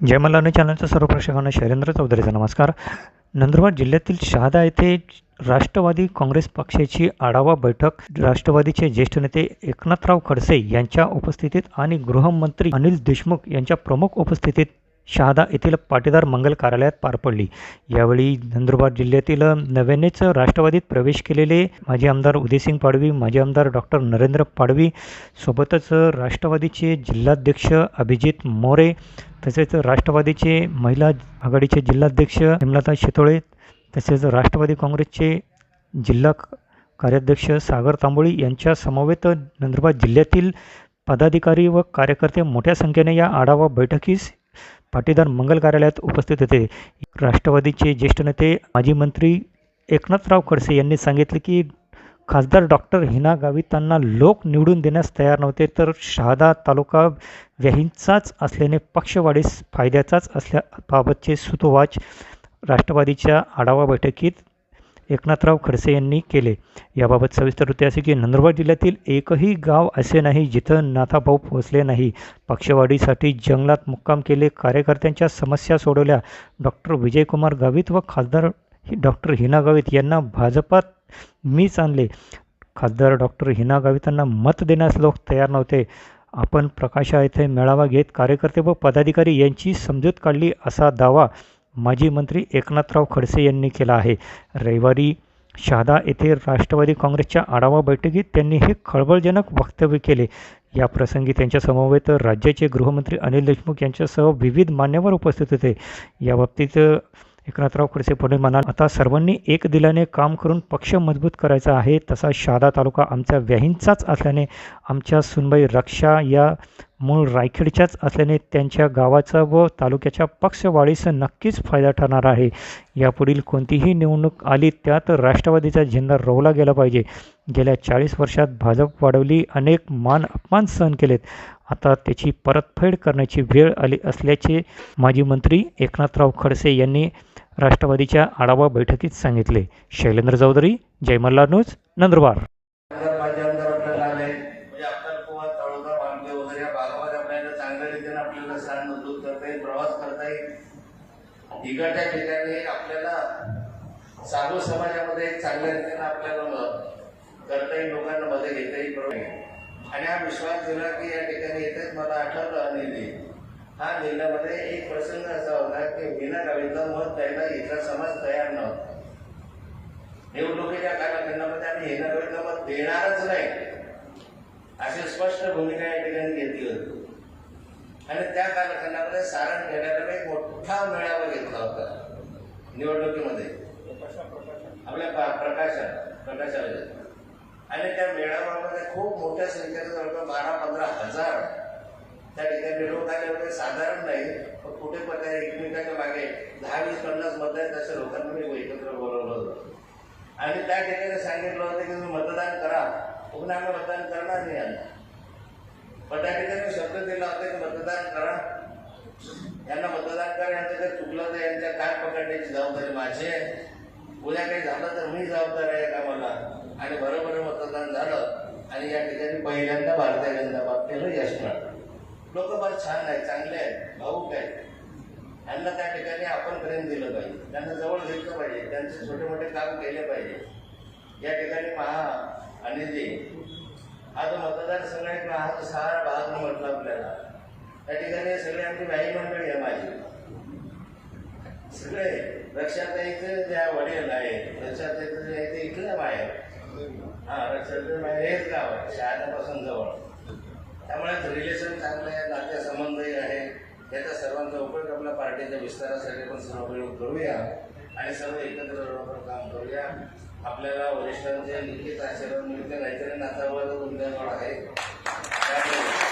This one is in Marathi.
जय मल्हारने चॅनलच्या सर्व प्रेक्षकांना शैलेंद्र चौधरीचा नमस्कार. नंदुरबार जिल्ह्यातील शहादा येथे राष्ट्रवादी काँग्रेस पक्षाची आढावा बैठक. राष्ट्रवादीचे ज्येष्ठ नेते एकनाथराव खडसे यांच्या उपस्थितीत आणि गृहमंत्री अनिल देशमुख यांच्या प्रमुख उपस्थितीत शहादा येथील पाटीदार मंगल कार्यालयात पार पडली. यावेळी नंदुरबार जिल्ह्यातील नव्यानेच राष्ट्रवादीत प्रवेश केलेले माजी आमदार उदयसिंग पाडवी माजी आमदार डॉक्टर नरेंद्र पाडवी सोबतच राष्ट्रवादीचे जिल्हाध्यक्ष अभिजित मोरे तसेच राष्ट्रवादीचे महिला आघाडीचे जिल्हाध्यक्ष हेमलता शितोळे तसेच राष्ट्रवादी काँग्रेसचे जिल्हा कार्याध्यक्ष सागर तांबोळी यांच्या समवेत नंदुरबार जिल्ह्यातील पदाधिकारी व कार्यकर्ते मोठ्या संख्येने या आढावा बैठकीस पाटीदार मंगल कार्यालयात उपस्थित होते. राष्ट्रवादीचे ज्येष्ठ नेते माजी मंत्री एकनाथराव खडसे यांनी सांगितले की खासदार डॉक्टर हिना गावितांना लोक निवडून देण्यास तयार नव्हते तर शहादा तालुका व्याहींचाच असल्याने पक्षवाढीस फायद्याचाच असल्याबाबतचे सुतोवाच राष्ट्रवादीच्या आढावा बैठकीत एकनाथराव खडसे यांनी केले. याबाबत सविस्तर वृत्ती असे की नंदुरबार जिल्ह्यातील एकही गाव असे नाही जिथं नाथाभाऊ पोहोचले नाही. पक्षवाढीसाठी जंगलात मुक्काम केले कार्यकर्त्यांच्या समस्या सोडवल्या. डॉक्टर विजयकुमार गावित व खासदार डॉक्टर हिना गावित यांना भाजपात मीच आणले. खासदार डॉक्टर हिना गावितांना मत देण्यास लोक तयार नव्हते. आपण प्रकाशा येथे मेळावा घेत कार्यकर्ते व पदाधिकारी यांची समजूत काढली असा दावा माजी मंत्री एकनाथराव खडसे यांनी केला आहे. रविवारी शहादा येथे राष्ट्रवादी काँग्रेसच्या आढावा बैठकीत त्यांनी हे खळबळजनक वक्तव्य केले. या प्रसंगी त्यांच्यासमवेत राज्याचे गृहमंत्री अनिल देशमुख यांच्यासह विविध मान्यवर उपस्थित होते. याबाबतीत एकनाथराव खडसे पुढे म्हणाल आता सर्वांनी एक दिलाने काम करून पक्ष मजबूत करायचा आहे तसा शहादा तालुका आमच्या व्याहींचाच असल्याने आमच्या सुनबाई रक्षा या मूळ रायखेडच्याच असल्याने त्यांच्या गावाचा व तालुक्याच्या पक्षवाढीस नक्कीच फायदा ठरणार आहे. यापुढील कोणतीही निवडणूक आली त्यात राष्ट्रवादीचा झेंडा रोवला गेला पाहिजे. गेल्या चाळीस वर्षात भाजप वाढवली अनेक मान अपमान सहन केलेत. आता त्याची परतफेड करण्याची वेळ आली असल्याचे माजी मंत्री एकनाथराव खडसे यांनी राष्ट्रवादीच्या आढावा बैठकीत सांगितले. शैलेंद्र चौधरी जयमल्ला न्यूज नंदुरबार. इकडच्या ठिकाणी आपल्याला साधू समाजामध्ये चांगल्या रीतीने आपल्याला करता येईल लोकांना मध्ये घेता येईल बरोबर आणि हा विश्वास दिला की या ठिकाणी येतेच मला आठवलं आणि हा जिल्ह्यामध्ये एक प्रसंग असा होता की विना गावीतला मत द्यायला इथला समाज तयार नव्हता. निवडणुकीच्या कालखंडामध्ये आम्ही येणाऱ्या मत देणारच नाही. अशी स्पष्ट भूमिका या ठिकाणी घेतली होती. आणि त्या कालखंडामध्ये सारण खेड्याला एक मोठा मेळावा घेतला होता. निवडणुकीमध्ये. आपल्या पा- प्रकाशा प्रकाशामध्ये. आणि त्या मेळाव्यामध्ये खूप मोठ्या संख्येनं जवळपास बारा पंधरा हजार त्या ठिकाणी लोक आले होते साधारण नाही पण कुठे पण त्या एकमेकाच्या मागे दहा वीस पन्नास मतदार तशा लोकांना मी एकत्र बोलवलं होतं. आणि त्या ठिकाणी सांगितलं होतं की तुम्ही मतदान करा. पुन्हा आम्ही मतदान करणार नाही यांना पण त्या ठिकाणी शब्द दिला होता की मतदान करा. यांना मतदान करा यांचं काही चुकलं तर यांच्या काय पकडण्याची जबाबदारी माझी आहे. उद्या काही झालं तर मी जबाबदार आहे का मला? आणि बरोबर मतदान झालं आणि या ठिकाणी पहिल्यांदा भारतीय जनता पार्टीला यश मिळालं. लोक फार छान आहेत चांगले आहेत भाऊक आहेत. त्यांना त्या ठिकाणी आपण प्रेम दिलं पाहिजे. त्यांना जवळ घेतलं पाहिजे. त्यांचे छोटे मोठे काम केले पाहिजे. या ठिकाणी महा अनिलजी हा जो मतदारसंघ आहे हा जो सहा भाग म्हटलं आपल्याला त्या ठिकाणी सगळे आमची व्याही मंडळी आहे माझी. सगळे रक्षाताईचं ज्या वडील आहे रक्षाताईचं जे आहे ते इथलं बाहेर. हा रक्षाताई बाहेर हेच गाव आहे शहाण्यापासून जवळ. त्यामुळे रिलेशन चांगलं आहे नाते संबंधही आहे याचा सर्वांचा उपयोग आपल्या पार्टीच्या विस्तारासाठी पण सर्व उपयोग करूया आणि सर्व एकत्र काम करूया. आपल्याला वरिष्ठांचे लिखित आशीर्वाद मिळते नाहीतरी नातावर तुमच्याजवळ आहे. त्यामुळे